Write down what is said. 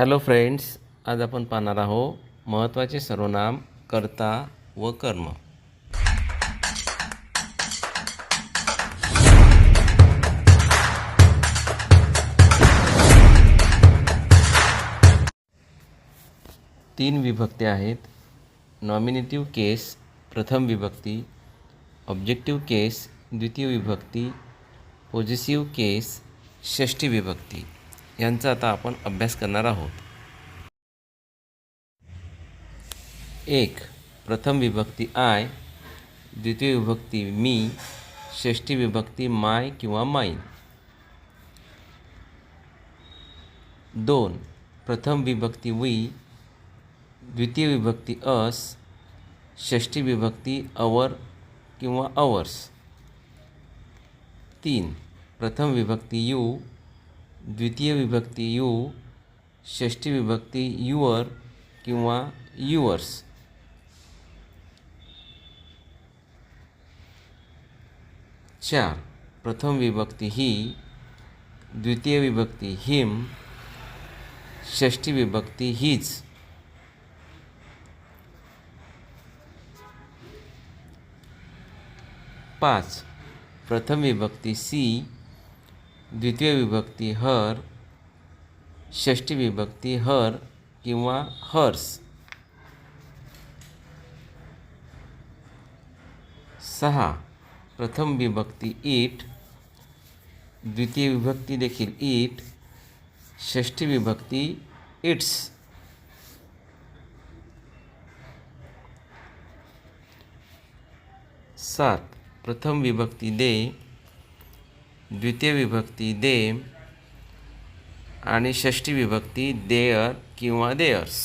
Hello friends आज आपण पाहणार आहोत महत्त्वाचे सर्वनाम कर्ता व कर्म. तीन विभक्ती आहेत. नॉमिनेटिव्ह केस प्रथम विभक्ती. ऑब्जेक्टिव्ह केस द्वितीय विभक्ती. पॉझिटिव्ह केस षष्ठी विभक्ती. यांचा आता आपण अभ्यास करणार आहोत. एक प्रथम विभक्ती आय द्वितीय विभक्ती मी षष्ठी विभक्ती माय किंवा माईन. दोन प्रथम विभक्ती वी द्वितीय विभक्ती अस षष्ठी विभक्ती अवर किंवा अवर्स. तीन प्रथम विभक्ती यू द्वितीय विभक्ती यू षष्ठी विभक्ती युअर किंवा युअर्स. चार प्रथम विभक्ती ही द्वितीय विभक्ती हिम षष्ठी विभक्ती हीच. पाच प्रथम विभक्ती सी द्वितीय विभक्ती हर, षष्ठी विभक्ती हर किंवा हर्स सहा, प्रथम विभक्ती इट द्वितीय विभक्ती देखील ईट, षष्ठी विभक्ती इट्स. सात, प्रथम विभक्ती दे द्वितीय विभक्ती देम आणि षष्ठी विभक्ती देअर किंवा देअर्स